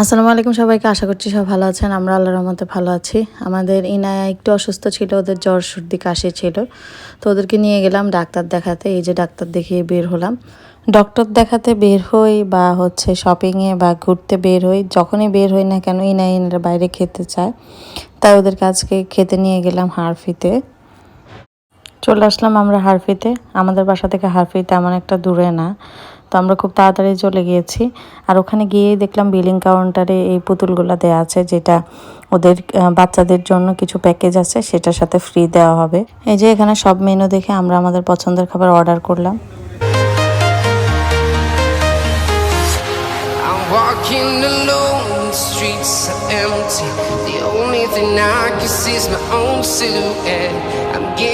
আসসালামু আলাইকুম সবাইকে, আশা করছি সব ভালো আছেন। আমরা আল্লাহর রহমতে ভালো আছি। আমাদের ইনায়া একটু অসুস্থ ছিল, ওদের জ্বর সর্দি কাশি ছিল। তো ওদেরকে নিয়ে গেলাম ডাক্তার দেখাতে, এই যে ডাক্তার দেখিয়ে বের হলাম। ডক্টর দেখাতে বের হই বা হচ্ছে শপিংয়ে বা ঘুরতে বের হই, যখনই বের হই না কেন ইনা ইনারা বাইরে খেতে চায়। তাই ওদের কাছকে খেতে নিয়ে গেলাম হারফিতে। চলে আসলাম আমরা হারফিতে। আমাদের বাসা থেকে হারফি তেমন একটা দূরে না। তো আমরা খুব তাড়াতাড়ি চলে গিয়েছি আর ওখানে গিয়েই দেখলাম বিলিং কাউন্টারে এই পুতুলগুলো দেওয়া আছে, যেটা ওদের বাচ্চাদের জন্য কিছু প্যাকেজ আছে, সেটার সাথে ফ্রি দেওয়া হবে এই যে এখানে সব মেনু দেখে আমরা আমাদের পছন্দের খাবার অর্ডার করলাম empty. The only thing I can see is my own silhouette. I'm getting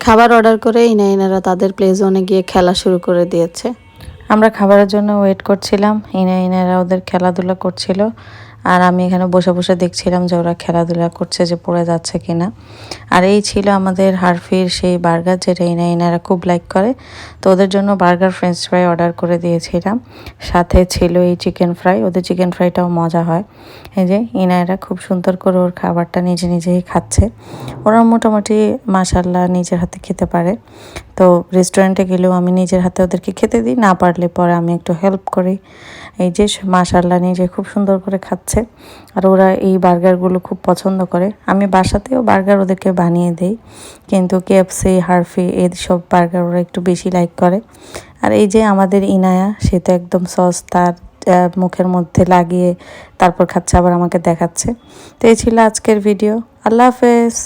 খাবার অর্ডার করে ইনা ইনারা তাদের প্লে জোনে গিয়ে খেলা শুরু করে দিয়েছে। আমরা খাবারের জন্য ওয়েট করছিলাম। ইনা ইনারা ওদের খেলাধুলা করছিল। আর আমি এখানে বসে বসে দেখছিলাম যে ওরা খেলাধুলা করছে যে পড়ে যাচ্ছে কিনা। আর এই ছিল আমাদের হারফির সেই বার্গার যেটা ইনা এনারা খুব লাইক করে। তো ওদের জন্য বার্গার ফ্রেঞ্চ ফ্রাই অর্ডার করে দিয়েছিলাম। সাথে ছিল এই চিকেন ফ্রাই ওদের চিকেন ফ্রাইটাও মজা হয়। এই যে ইনায়রা খুব সুন্দর করে ওর খাবারটা নিজে নিজেই খাচ্ছে। ওরা মোটামুটি মাসাল্লাহ নিজের হাতে খেতে পারে। তো রেস্টুরেন্টে গেলেও আমি নিজের হাতে ওদেরকে খেতে দিই, না পারলে পরে আমি একটু হেল্প করি। এই যে মাসাল্লাহ নিজে খুব সুন্দর করে খাচ্ছে। আর ওরা এই বার্গারগুলো খুব পছন্দ করে। আমি বাসাতেও বার্গার ওদেরকে বানিয়ে দিই, কিন্তু কেএফসি হারফি এইসব বার্গার ওরা একটু বেশি লাইক করে। আর এই যে আমাদের ইনায়া, সে তো একদম সস তার মুখের মধ্যে লাগিয়ে তারপর খাচ্ছে, আবার আমাকে দেখাচ্ছে। তো এই ছিল আজকের ভিডিও আল্লাহ হাফেজ।